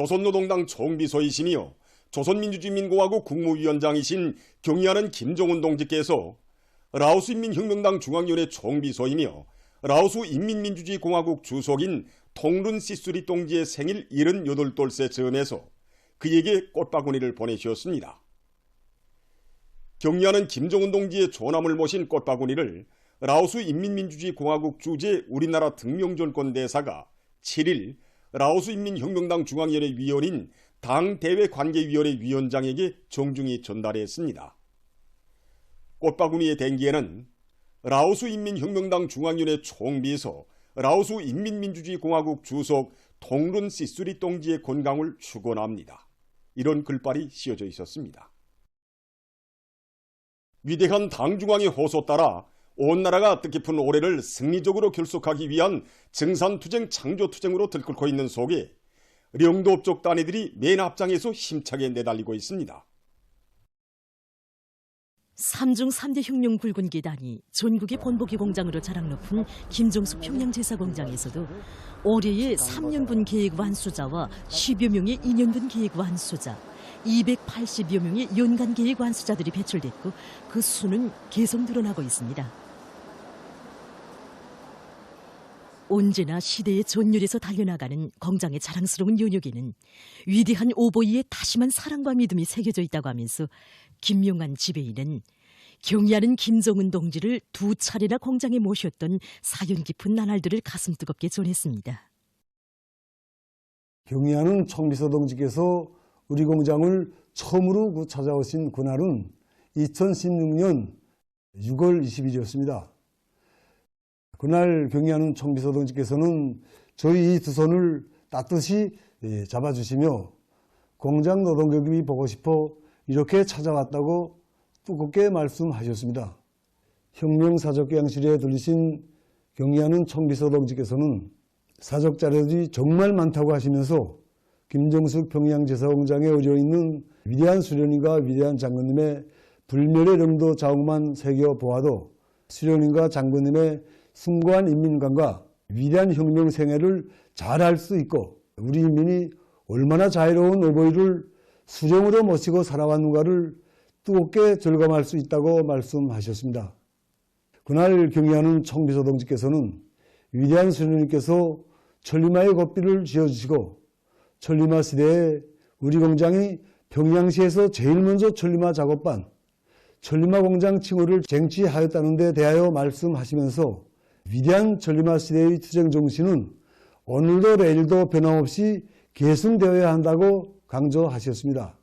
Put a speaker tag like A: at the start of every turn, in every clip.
A: 조선노동당 총비서이시며 조선민주주의민공화국 국무위원장이신 경의하는 김정은 동지께서 라오스 인민혁명당 중앙위원회 총비서이며 라오스 인민민주주의공화국 주석인 통룬 시수리 동지의 생일 78돌세 즈음에서 그에게 꽃바구니를 보내주었습니다. 경의하는 김정은 동지의 조남을 모신 꽃바구니를 라오스 인민민주주의공화국 주재 우리나라 등명존권 대사가 7일 라오스 인민혁명당 중앙위원회 위원인 당 대외관계위원회 위원장에게 정중히 전달했습니다. 꽃바구니의 댕기에는 라오스 인민혁명당 중앙위원회 총비서 라오스 인민민주주의공화국 주석 통룬 시수리 동지의 건강을 축원합니다. 이런 글발이 씌어져 있었습니다. 위대한 당중앙의 호소 따라 온 나라가 뜻깊은 올해를 승리적으로 결속하기 위한 증산투쟁 창조투쟁으로 들끓고 있는 속에 령도업적 단위들이 맨 앞장에서 힘차게 내달리고 있습니다.
B: 삼중 3대 혁명 굵은 계단이 전국의 본보기 공장으로 자랑 높은 김종숙 평양제사공장에서도 올해의 3년분 계획 완수자와 10여 명의 2년분 계획 완수자, 280여 명의 연간 계획 완수자들이 배출됐고 그 수는 계속 늘어나고 있습니다. 언제나 시대의 전율에서 달려나가는 공장의 자랑스러운 연혁에는 위대한 오보이의 다심한 사랑과 믿음이 새겨져 있다고 하면서 김용한 지배인은 경의하는 김정은 동지를 두 차례나 공장에 모셨던 사연 깊은 나날들을 가슴 뜨겁게 전했습니다.
C: 경의하는 총비서 동지께서 우리 공장을 처음으로 그 찾아오신 그날은 2016년 6월 20일이었습니다. 그날 경의하는 총비서 동지께서는 저희 이 두 손을 따뜻이 예, 잡아주시며 공장 노동계급이 보고 싶어 이렇게 찾아왔다고 두껍게 말씀하셨습니다. 혁명사적교양실에 들리신 경의하는 총비서 동지께서는 사적 자료들이 정말 많다고 하시면서 김정숙 평양제사공장에 의려 있는 위대한 수련인과 위대한 장군님의 불멸의 명도 자웅만 새겨 보아도 수련인과 장군님의 숭고한 인민관과 위대한 혁명 생애를 잘 알 수 있고 우리 인민이 얼마나 자유로운 오보이를 수령으로 모시고 살아왔는가를 뜨겁게 절감할 수 있다고 말씀하셨습니다. 그날 경의하는 총비서 동지께서는 위대한 수련님께서 천리마의 곱비를 지어주시고 천리마 시대에 우리 공장이 평양시에서 제일 먼저 천리마 작업반, 천리마 공장 칭호를 쟁취하였다는 데 대하여 말씀하시면서 위대한 천리마 시대의 투쟁 정신은 오늘도 내일도 변함없이 계승되어야 한다고 강조하셨습니다.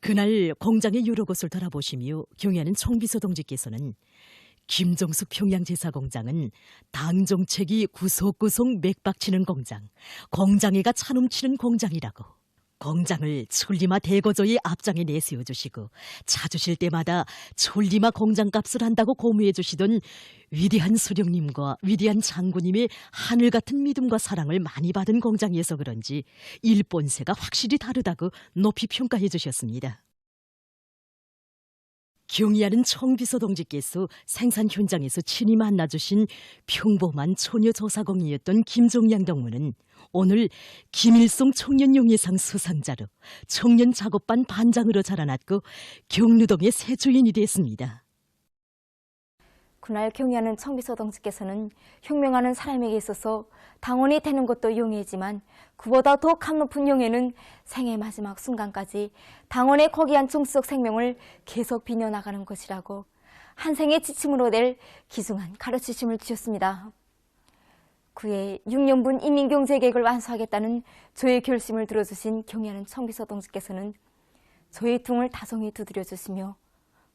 B: 그날 공장의 여러 곳을 돌아보시며 경의하는 총비서 동지께서는 김정숙 평양제사공장은 당 정책이 구석구석 맥박치는 공장, 공장애가 차넘치는 공장이라고. 공장을 천리마 대거조의 앞장에 내세워 주시고 찾으실 때마다 천리마 공장 값을 한다고 고무해 주시던 위대한 수령님과 위대한 장군님의 하늘 같은 믿음과 사랑을 많이 받은 공장이어서 그런지 일본세가 확실히 다르다고 높이 평가해 주셨습니다. 경의하는 총비서 동지께서 생산 현장에서 친히 만나주신 평범한 처녀 조사공이었던 김종양 동무는 오늘 김일성 청년용예상 수상자로 청년 작업반 반장으로 자라났고 경루동의 새 주인이 됐습니다.
D: 그날 경의하는 청비서 동지께서는 혁명하는 사람에게 있어서 당원이 되는 것도 용해지만 그보다 더 값높은 용해는 생의 마지막 순간까지 당원의 거기한 종속 생명을 계속 비녀나가는 것이라고 한 생의 지침으로 낼 기중한 가르치심을 주셨습니다. 그의 6년분 인민경제 계획을 완수하겠다는 저의 결심을 들어주신 경의하는 청비서 동지께서는 저의 등을 다성히 두드려 주시며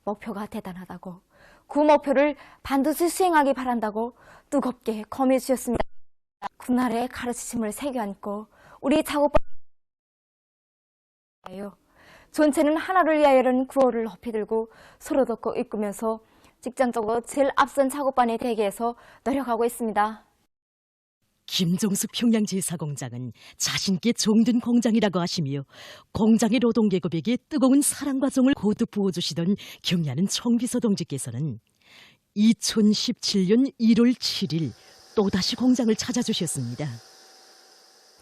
D: 목표가 대단하다고 그 목표를 반드시 수행하기 바란다고 뜨겁게 검해 주셨습니다. 그날의 가르치심을 새겨 안고 우리 작업반 전체는 하나를 위하여라는 구호를 높이 들고 서로 덮고 이끌면서 직장적으로 제일 앞선 작업반의 대기에서 노력하고 있습니다.
B: 김종숙 평양제사공장은 자신께 종든 공장이라고 하시며 공장의 노동계급에게 뜨거운 사랑과 정을 거듭 부어주시던 경의하는 총비서 동지께서는 2017년 1월 7일 또다시 공장을 찾아주셨습니다.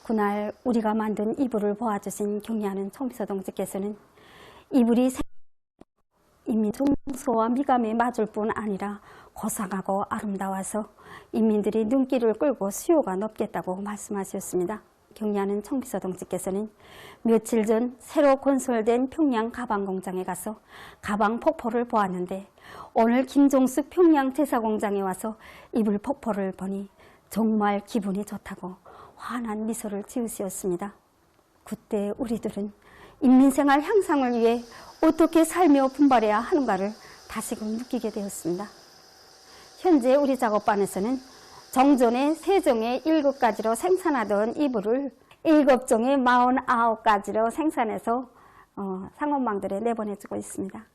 E: 그날 우리가 만든 이불을 보아주신 경리하는 청비서 동지께서는 이불이 생- 인민 중소와 미감에 맞을 뿐 아니라 고상하고 아름다워서 인민들이 눈길을 끌고 수요가 높겠다고 말씀하셨습니다. 경리하는 청비서 동지께서는 며칠 전 새로 건설된 평양 가방 공장에 가서 가방 폭포를 보았는데 오늘 김종숙 평양 제사 공장에 와서 이불 폭포를 보니 정말 기분이 좋다고 환한 미소를 지으셨습니다. 그때 우리들은 인민생활 향상을 위해 어떻게 살며 분발해야 하는가를 다시금 느끼게 되었습니다. 현재 우리 작업반에서는 정전의 세종의 일곱 가지로 생산하던 이불을 일곱 종의 마흔아홉 가지로 생산해서 어, 상업망들에 내보내주고 있습니다.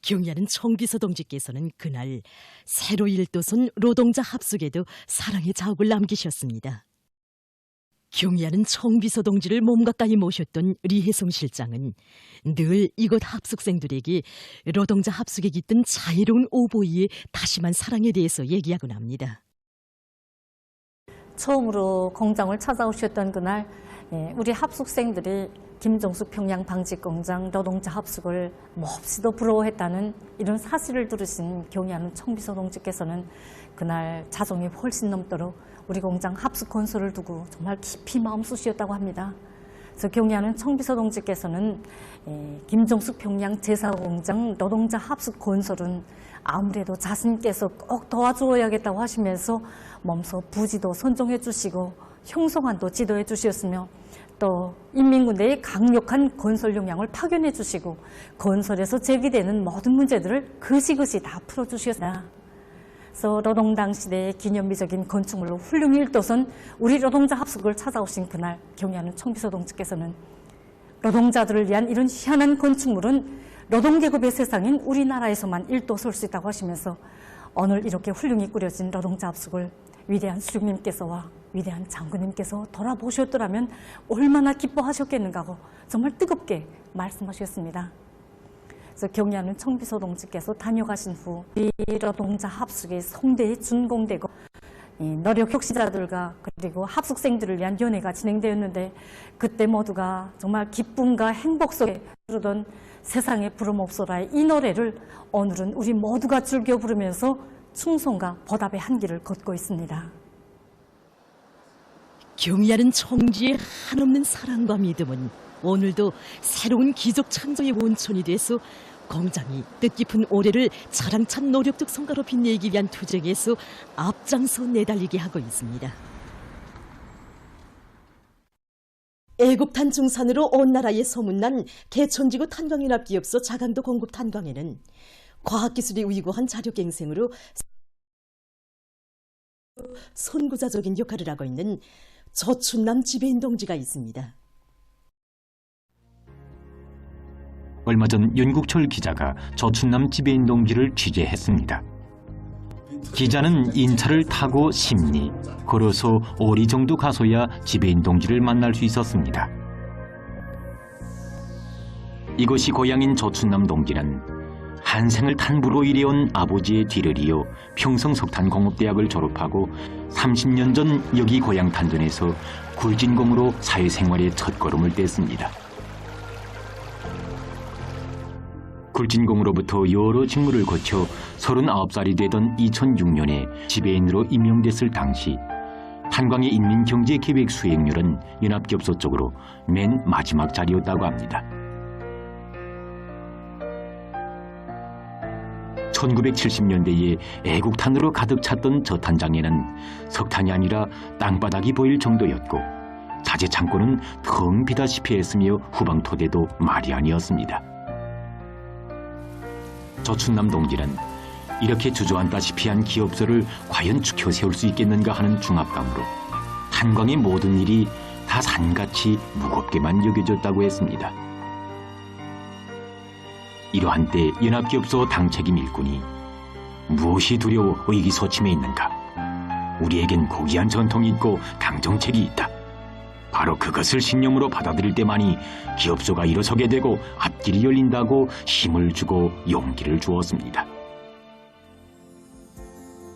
B: 경야는 청비서 동지께서는 그날 새로 일도선 노동자 합숙에도 사랑의 자욱을 남기셨습니다. 경야는 청비서 동지를 몸 가까이 모셨던 리혜성 실장은 늘 이곳 합숙생들에게 노동자 합숙에 깃든 자유로운 오보이의 다시만 사랑에 대해서 얘기하곤 합니다.
F: 처음으로 공장을 찾아오셨던 그날 예, 우리 합숙생들이 김정숙 평양 방직 공장 노동자 합숙을 몹시도 부러워했다는 이런 사실을 들으신 경의하는 청비서 동지께서는 그날 자성이 훨씬 넘도록 우리 공장 합숙 건설을 두고 정말 깊이 마음 쑤시었다고 합니다. 그래서 경의하는 청비서 동지께서는 예, 김정숙 평양 제사공장 노동자 합숙 건설은 아무래도 자신께서 꼭 도와주어야겠다고 하시면서 몸소 부지도 선정해 주시고 형성안도 지도해 주셨으며 또 인민군대의 강력한 건설 역량을 파견해 주시고 건설에서 제기되는 모든 문제들을 그시그시 다 풀어주셨습니다. 그래서 노동당 시대의 기념비적인 건축물로 훌륭히 일도선 우리 노동자 합숙을 찾아오신 그날 경의하는 청비서 동지께서는 노동자들을 위한 이런 희한한 건축물은 노동계급의 세상인 우리나라에서만 일도 설 수 있다고 하시면서 오늘 이렇게 훌륭히 꾸려진 노동자 합숙을 위대한 수령님께서와 위대한 장군님께서 돌아보셨더라면 얼마나 기뻐하셨겠는가 하고 정말 뜨겁게 말씀하셨습니다. 그래서 경의하는 청비서 동지께서 다녀가신 후이 노동자 합숙이 성대에 준공되고 이 노력 혁신자들과 그리고 합숙생들을 위한 연회가 진행되었는데 그때 모두가 정말 기쁨과 행복 속에 부르던 세상에 부름없소라의 이 노래를 오늘은 우리 모두가 즐겨 부르면서 충성과 보답의 한 길을 걷고 있습니다.
B: 경의하는 청지의 한없는 사랑과 믿음은 오늘도 새로운 기적 창조의 원천이 돼서 공장이 뜻깊은 올해를 자랑찬 노력적 성과로 빛내기 위한 투쟁에서 앞장서 내달리게 하고 있습니다. 애국탄 중산으로 온 나라에 소문난 개천지구 탄광연합기업소 자강도 공급 탄광에는 과학기술이 위고한 자료갱생으로 선구자적인 역할을 하고 있는 저춘남 지배인 동지가 있습니다.
G: 얼마 전 윤국철 기자가 저춘남 지배인 동지를 취재했습니다. 기자는 인차를 타고 심리, 걸어서 오리 정도 가서야 지배인 동지를 만날 수 있었습니다. 이것이 고향인 저춘남 동지는 한 생을 탄부로 일해온 아버지의 뒤를 이어 평성석탄공업대학을 졸업하고 30년 전 여기 고향 탄전에서 굴진공으로 사회생활의 첫걸음을 뗐습니다. 굴진공으로부터 여러 직무를 거쳐 39살이 되던 2006년에 지배인으로 임명됐을 당시 탄광의 인민경제계획 수행률은 연합기업소 쪽으로 맨 마지막 자리였다고 합니다. 1970년대에 애국탄으로 가득 찼던 저 탄장에는 석탄이 아니라 땅바닥이 보일 정도였고 자재 창고는 텅 비다시피 했으며 후방 토대도 말이 아니었습니다. 저춘남 동지는 이렇게 주저앉다시피 한 기업소를 과연 지켜 세울 수 있겠는가 하는 중압감으로 탄광의 모든 일이 다 산같이 무겁게만 여겨졌다고 했습니다. 이러한 때 연합기업소 당책임 일꾼이 무엇이 두려워 의기소침해 있는가? 우리에겐 고귀한 전통이 있고 강정책이 있다. 바로 그것을 신념으로 받아들일 때만이 기업소가 일어서게 되고 앞길이 열린다고 힘을 주고 용기를 주었습니다.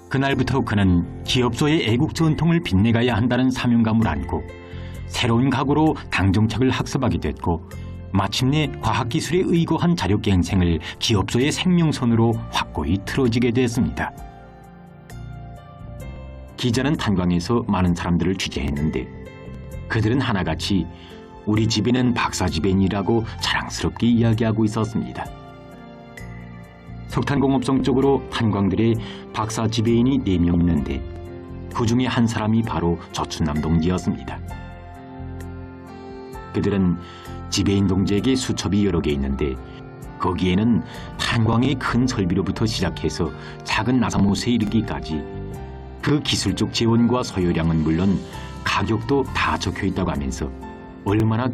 G: 그날부터 그는 기업소의 애국 전통을 빛내가야 한다는 사명감을 안고 새로운 각오로 당정책을 학습하게 됐고 마침내 과학기술에 의거한 자력계 행생을 기업소의 생명선으로 확고히 틀어지게 됐습니다. 기자는 탄광에서 많은 사람들을 취재했는데 그들은 하나같이 우리 집에는 박사 집엔이라고 자랑스럽게 이야기하고 있었습니다. 석탄공업성 쪽으로 탄광들의 박사 지배인이 4명 있는데 그 중에 한 사람이 바로 저춘남 동지였습니다. 그들은 지배인 동지에게 수첩이 여러 개 있는데 거기에는 탄광의 큰 설비로부터 시작해서 작은 나사못에 이르기까지 그 기술적 재원과 소요량은 물론 가격도 다 적혀 있다고 하면서 얼마나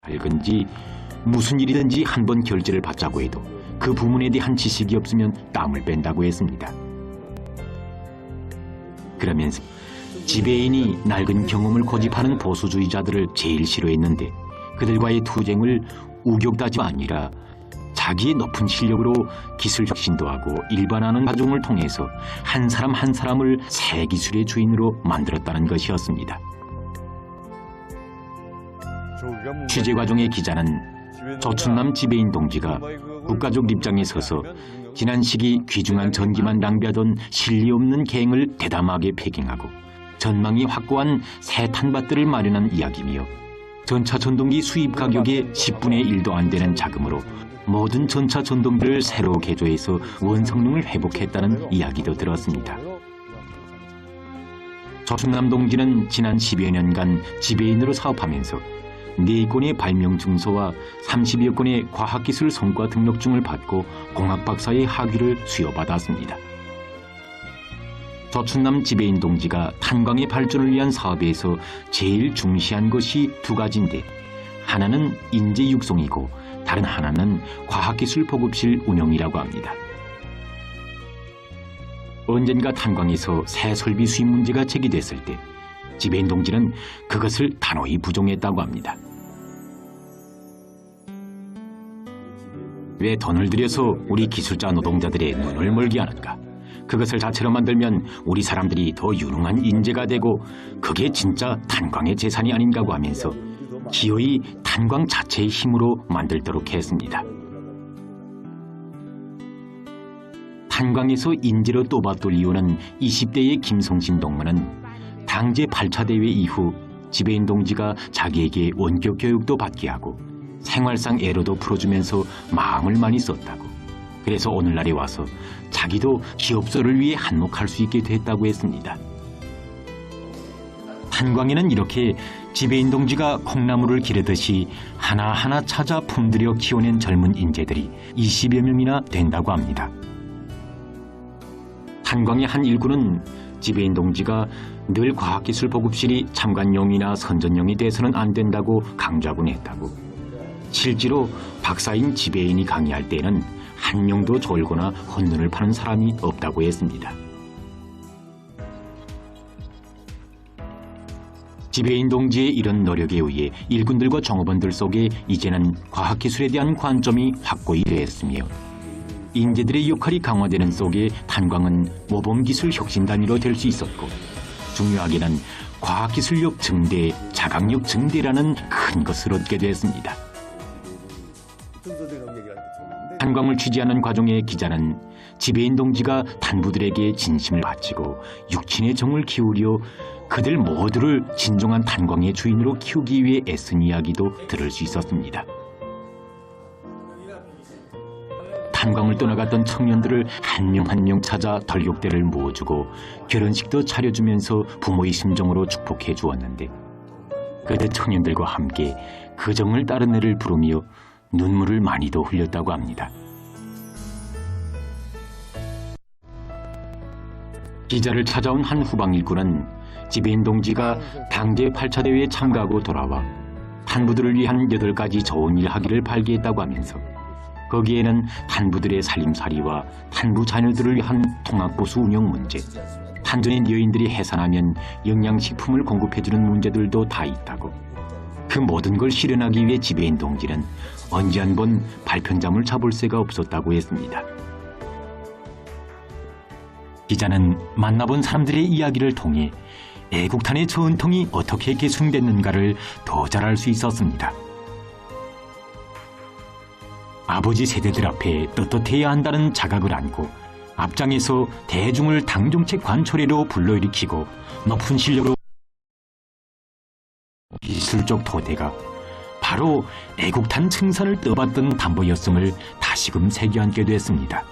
G: 밝은지 무슨 일이든지 한 번 결제를 받자고 해도 그 부문에 대한 지식이 없으면 땀을 뺀다고 했습니다. 그러면서 지배인이 낡은 경험을 고집하는 보수주의자들을 제일 싫어했는데 그들과의 투쟁을 우격다지 아니라 자기의 높은 실력으로 기술 혁신도 하고 일반하는 과정을 통해서 한 사람 한 사람을 새 기술의 주인으로 만들었다는 것이었습니다. 취재 과정의 기자는 저춘남 지배인 동지가 국가적 입장에 서서 지난 시기 귀중한 전기만 낭비하던 실리 없는 계행을 대담하게 패킹하고 전망이 확고한 새 탄밭들을 마련한 이야기며 전차 전동기 수입 가격의 10분의 1도 안 되는 자금으로 모든 전차 전동기를 새로 개조해서 원성능을 회복했다는 이야기도 들었습니다. 저춘남 동지는 지난 10여 년간 지배인으로 사업하면서 4건의 발명 증서와 30여 건의 과학기술 성과 등록증을 받고 공학 박사의 학위를 수여받았습니다. 저춘남 지배인 동지가 탄광의 발전을 위한 사업에서 제일 중시한 것이 두 가지인데 하나는 인재 육성이고 다른 하나는 과학기술 보급실 운영이라고 합니다. 언젠가 탄광에서 새 설비 수입 문제가 제기됐을 때 지배인 동지는 그것을 단호히 부정했다고 합니다. 왜 돈을 들여서 우리 기술자 노동자들의 눈을 멀게 하는가? 그것을 자체로 만들면 우리 사람들이 더 유능한 인재가 되고 그게 진짜 탄광의 재산이 아닌가고 하면서 기어이 탄광 자체의 힘으로 만들도록 했습니다. 탄광에서 인재로 또받돌 이유는 20대의 김성신 동무는 당제 8차 대회 이후 지배인 동지가 자기에게 원격 교육도 받게 하고 생활상 애로도 풀어주면서 마음을 많이 썼다고. 그래서 오늘날에 와서 자기도 기업소를 위해 한몫할 수 있게 됐다고 했습니다. 탄광에는 이렇게 지배인 동지가 콩나물을 기르듯이 하나하나 찾아 품들여 키워낸 젊은 인재들이 20여 명이나 된다고 합니다. 탄광의 한 일구는 지배인 동지가 늘 과학기술 보급실이 참관용이나 선전용이 돼서는 안 된다고 강조하곤 했다고. 실제로 박사인 지배인이 강의할 때는 한 명도 졸거나 혼눈을 파는 사람이 없다고 했습니다. 지배인 동지의 이런 노력에 의해 일군들과 종업원들 속에 이제는 과학기술에 대한 관점이 확고히 되었으며 인재들의 역할이 강화되는 속에 탄광은 모범기술 혁신 단위로 될 수 있었고 중요하게는 과학기술력 증대, 자강력 증대라는 큰 것을 얻게 됐습니다. 탄광을 취재하는 과정의 기자는 지배인 동지가 단부들에게 진심을 바치고 육친의 정을 기울여 그들 모두를 진정한 탄광의 주인으로 키우기 위해 애쓴 이야기도 들을 수 있었습니다. 탄광을 떠나갔던 청년들을 한 명 한명 찾아 덜격대를 모아주고 결혼식도 차려주면서 부모의 심정으로 축복해 주었는데 그대 청년들과 함께 그 정을 따른 애를 부르며 눈물을 많이도 흘렸다고 합니다. 기자를 찾아온 한 후방 일꾼은 지배인 동지가 당제 8차 대회에 참가하고 돌아와 탄부들을 위한 8가지 좋은 일 하기를 발기했다고 하면서 거기에는 탄부들의 살림살이와 탄부 자녀들을 위한 통학보수 운영 문제, 탄전인 여인들이 해산하면 영양식품을 공급해주는 문제들도 다 있다고. 그 모든 걸 실현하기 위해 지배인 동지는 언제 한 번 발편잠을 잡을 새가 없었다고 했습니다. 기자는 만나본 사람들의 이야기를 통해 애국탄의 전통이 어떻게 계승됐는가를 더 잘 알 수 있었습니다. 아버지 세대들 앞에 떳떳해야 한다는 자각을 안고 앞장에서 대중을 당정책 관철회로 불러일으키고 높은 실력으로 기술적 토대가 바로 애국탄称산을 떠받던 담보였음을 다시금 새겨안게 됐습니다.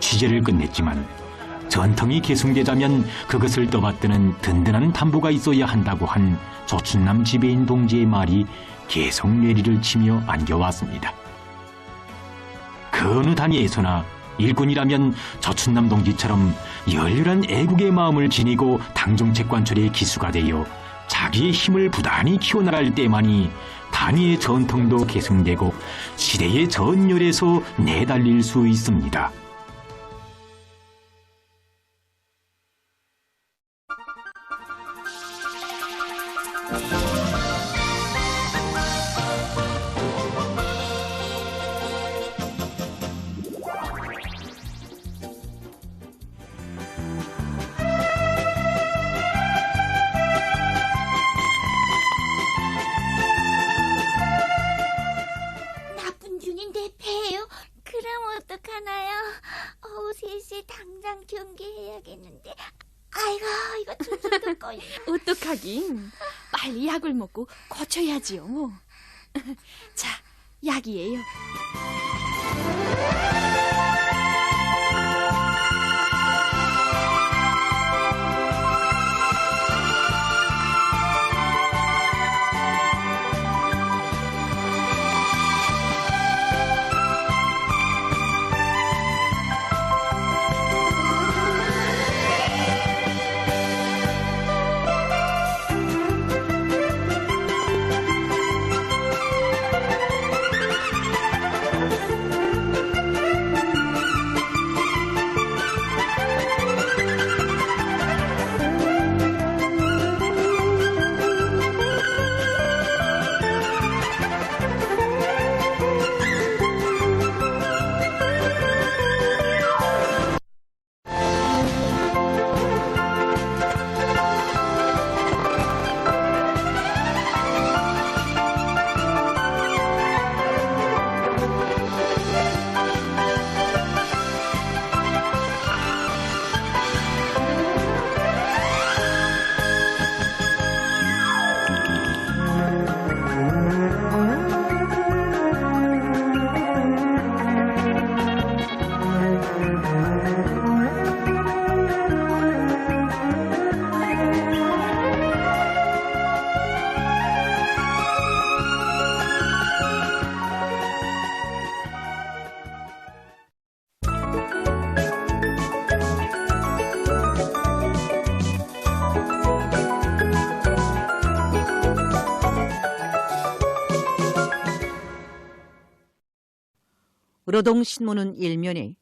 G: 취재를 끝냈지만 전통이 계승되자면 그것을 떠받드는 든든한 담보가 있어야 한다고 한 조춘남 지배인 동지의 말이 계속 뇌리를 치며 안겨왔습니다. 그 어느 단위에서나 일꾼이라면 저춘남 동지처럼 열렬한 애국의 마음을 지니고 당정책 관철의 기수가 되어 자기의 힘을 부단히 키워나갈 때만이 단위의 전통도 계승되고 시대의 전열에서 내달릴 수 있습니다.
H: 고 고쳐야지요. 자, 약이에요.
I: 의로동 신문은 일면에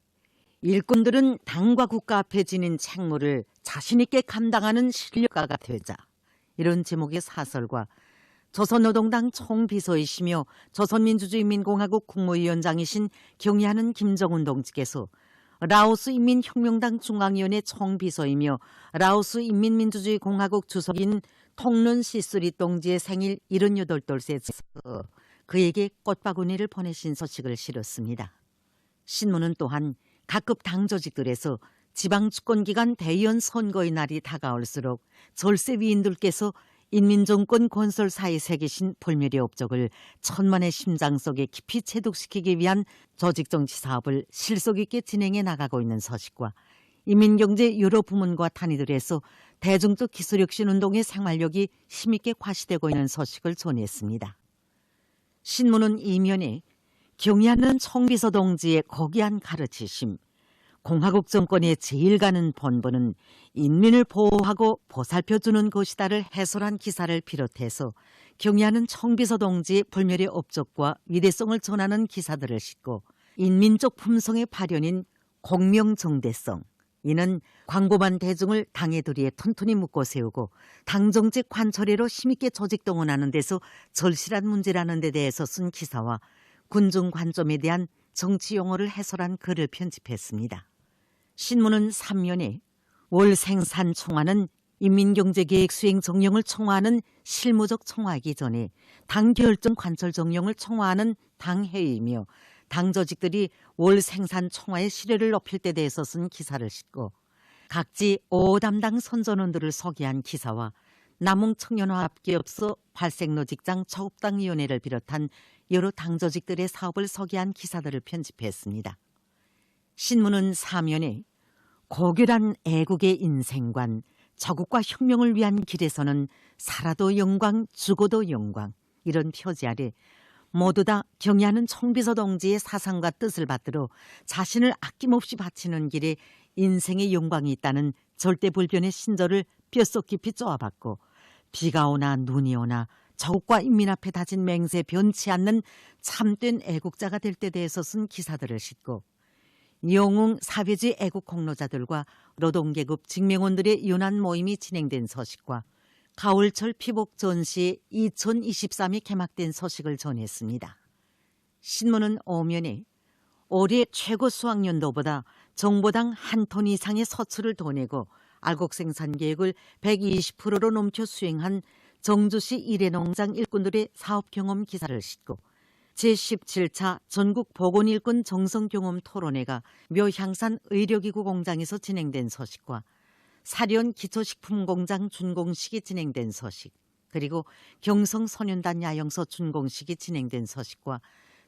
I: 일꾼들은 당과 국가 앞에 지닌 책무를 자신있게 감당하는 실력가가 되자 이런 제목의 사설과 조선노동당 총비서이시며 조선민주주의인민공화국 국무위원장이신 경의하는 김정은 동지께서 라오스 인민혁명당 중앙위원회 총비서이며 라오스 인민민주주의공화국 주석인 통론 시스리 동지의 생일 78돌째에서 그에게 꽃바구니를 보내신 소식을 실었습니다. 신문은 또한 각급 당 조직들에서 지방주권기관 대의원 선거의 날이 다가올수록 절세 위인들께서 인민정권 건설사에 새기신 불멸의 업적을 천만의 심장 속에 깊이 체독시키기 위한 조직정치 사업을 실속 있게 진행해 나가고 있는 소식과 인민경제 여러 부문과 단위들에서 대중적 기술혁신 운동의 생활력이 힘있게 과시되고 있는 소식을 전했습니다. 신문은 이면에 경의하는 총비서 동지의 거기한 가르치심, 공화국 정권의 제일 가는 본분은 인민을 보호하고 보살펴주는 것이다를 해설한 기사를 비롯해서 경의하는 총비서 동지의 불멸의 업적과 위대성을 전하는 기사들을 싣고 인민적 품성의 발현인 공명정대성, 이는 광고만 대중을 당의 도리에 튼튼히 묶고 세우고 당정직 관철회로 힘있게 조직 동원하는 데서 절실한 문제라는 데 대해서 쓴 기사와 군중 관점에 대한 정치 용어를 해설한 글을 편집했습니다. 신문은 3년에 월 생산 총화는 인민경제계획 수행 정령을 총화하는 실무적 총화이기 전에 당 결정 관철 정령을 총화하는 당회의이며 당 조직들이 월 생산 총화의 실효를 높일 때 대해서 쓴 기사를 싣고 각지 5담당 선전원들을 소개한 기사와 남웅청년화합기업소 발생로 직장 저업당위원회를 비롯한 여러 당 조직들의 사업을 소개한 기사들을 편집했습니다. 신문은 사면에 고결한 애국의 인생관, 저국과 혁명을 위한 길에서는 살아도 영광, 죽어도 영광 이런 표지 아래 모두 다 경의하는 총비서 동지의 사상과 뜻을 받들어 자신을 아낌없이 바치는 길에 인생의 영광이 있다는 절대불변의 신조를 뼛속 깊이 쪼아봤고 비가 오나 눈이 오나 저국과 인민 앞에 다진 맹세 변치 않는 참된 애국자가 될 때 대해서 쓴 기사들을 싣고 영웅 사회주의 애국 공로자들과 노동계급 직명원들의 연한 모임이 진행된 소식과 가을철 피복 전시 2023이 개막된 소식을 전했습니다. 신문은 오면에 올해 최고 수학연도보다 정보당 한 톤 이상의 서출을 더 내고 알곡 생산 계획을 120%로 넘겨 수행한 정주시 일해농장 일꾼들의 사업 경험 기사를 싣고 제17차 전국 보건 일꾼 정성 경험 토론회가 묘향산 의료기구 공장에서 진행된 소식과 사련 기초식품 공장 준공식이 진행된 소식, 그리고 경성소년단 야영소 준공식이 진행된 소식과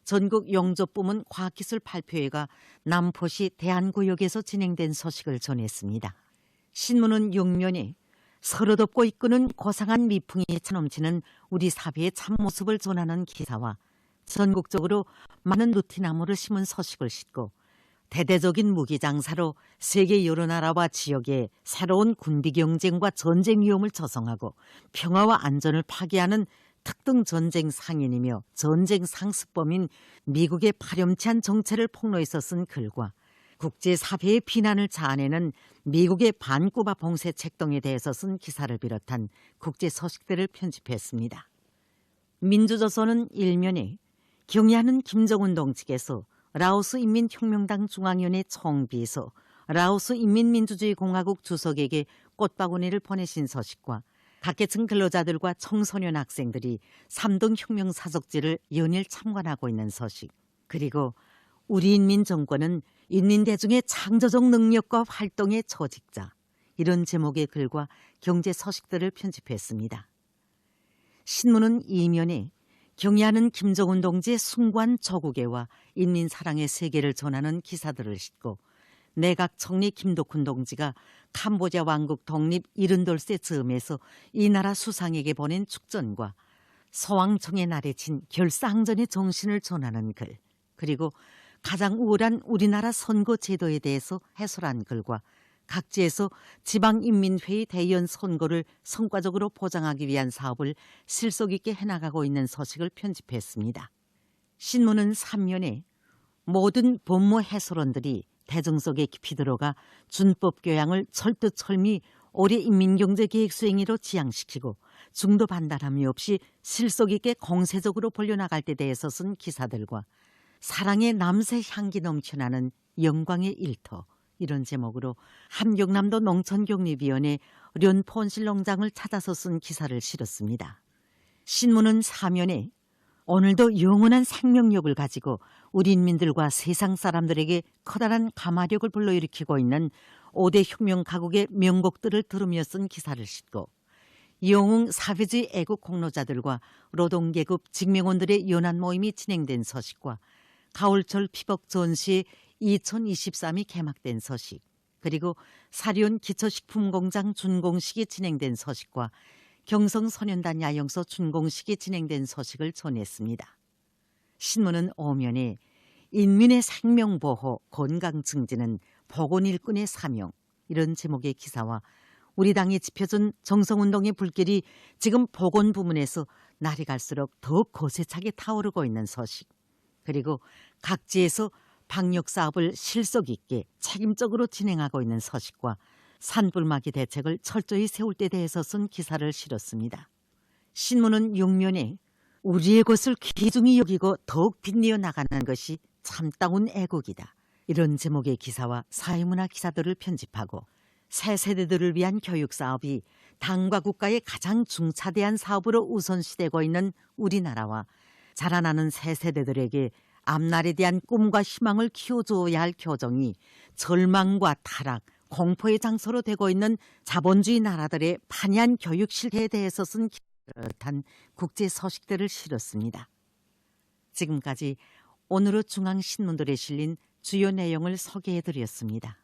I: 전국 영조부문 과학기술 발표회가 남포시 대안구역에서 진행된 소식을 전했습니다. 신문은 용면에 서로 덮고 이끄는 고상한 미풍이 차넘치는 우리 사회의 참모습을 전하는 기사와 전국적으로 많은 누티나무를 심은 소식을 싣고 대대적인 무기 장사로 세계 여러 나라와 지역에 새로운 군비 경쟁과 전쟁 위험을 조성하고 평화와 안전을 파괴하는 특등 전쟁 상인이며 전쟁 상습범인 미국의 파렴치한 정체를 폭로해서 쓴 글과 국제사회의 비난을 자아내는 미국의 반쿠바 봉쇄 책동에 대해서 쓴 기사를 비롯한 국제 소식들을 편집했습니다. 민주조선은 일면에 경의하는 김정은 동지께서 라오스 인민혁명당 중앙위원회 총비서 라오스 인민민주주의공화국 주석에게 꽃바구니를 보내신 소식과 각계층 근로자들과 청소년 학생들이 삼등혁명 사석지를 연일 참관하고 있는 소식 그리고 우리 인민 정권은 인민대중의 창조적 능력과 활동의 조직자 이런 제목의 글과 경제 소식들을 편집했습니다. 신문은 이면에 경의하는 김정은 동지의 숭고한 조국애와 인민사랑의 세계를 전하는 기사들을 싣고 내각 총리 김덕훈 동지가 캄보디아 왕국 독립 72세 즈음에서 이 나라 수상에게 보낸 축전과 서왕청의 날에 진 결사항전의 정신을 전하는 글 그리고 가장 우월한 우리나라 선거 제도에 대해서 해설한 글과 각지에서 지방인민회의 대의원 선거를 성과적으로 보장하기 위한 사업을 실속 있게 해나가고 있는 소식을 편집했습니다. 신문은 3년에 모든 법무 해설원들이 대중 속에 깊이 들어가 준법 교양을 철두철미 올해 인민경제계획 수행위로 지향시키고 중도 반달함이 없이 실속 있게 공세적으로 벌려나갈 때 대해서 쓴 기사들과 사랑의 남새 향기 넘쳐나는 영광의 일터 이런 제목으로 함경남도 농촌격립위원회 련 폰실 농장을 찾아서 쓴 기사를 실었습니다. 신문은 사면에 오늘도 영원한 생명력을 가지고 우리 인민들과 세상 사람들에게 커다란 감화력을 불러일으키고 있는 5대 혁명 가국의 명곡들을 들으며 쓴 기사를 싣고 영웅 사회주의 애국 공로자들과 노동계급 직명원들의 연한 모임이 진행된 소식과 가을철 피복 전시 2023이 개막된 소식, 그리고 사리온 기초식품공장 준공식이 진행된 소식과 경성소년단 야영소 준공식이 진행된 소식을 전했습니다. 신문은 오면에 인민의 생명보호, 건강 증진은 보건 일꾼의 사명 이런 제목의 기사와 우리 당이 지펴준 정성운동의 불길이 지금 보건 부문에서 날이 갈수록 더욱 고세차게 타오르고 있는 소식 그리고 각지에서 방역 사업을 실속 있게 책임적으로 진행하고 있는 소식과 산불막이 대책을 철저히 세울 때 대해서 쓴 기사를 실었습니다. 신문은 용면에 우리의 것을 귀중히 여기고 더욱 빛내어 나가는 것이 참다운 애국이다. 이런 제목의 기사와 사회문화 기사들을 편집하고 새 세대들을 위한 교육 사업이 당과 국가의 가장 중차대한 사업으로 우선시되고 있는 우리나라와 자라나는 새 세대들에게 앞날에 대한 꿈과 희망을 키워주어야 할 교정이 절망과 타락, 공포의 장소로 되고 있는 자본주의 나라들의 판이한 교육 실태에 대해서 쓴 듯한 국제 서식들을 실었습니다. 지금까지 오늘의 중앙 신문들에 실린 주요 내용을 소개해 드렸습니다.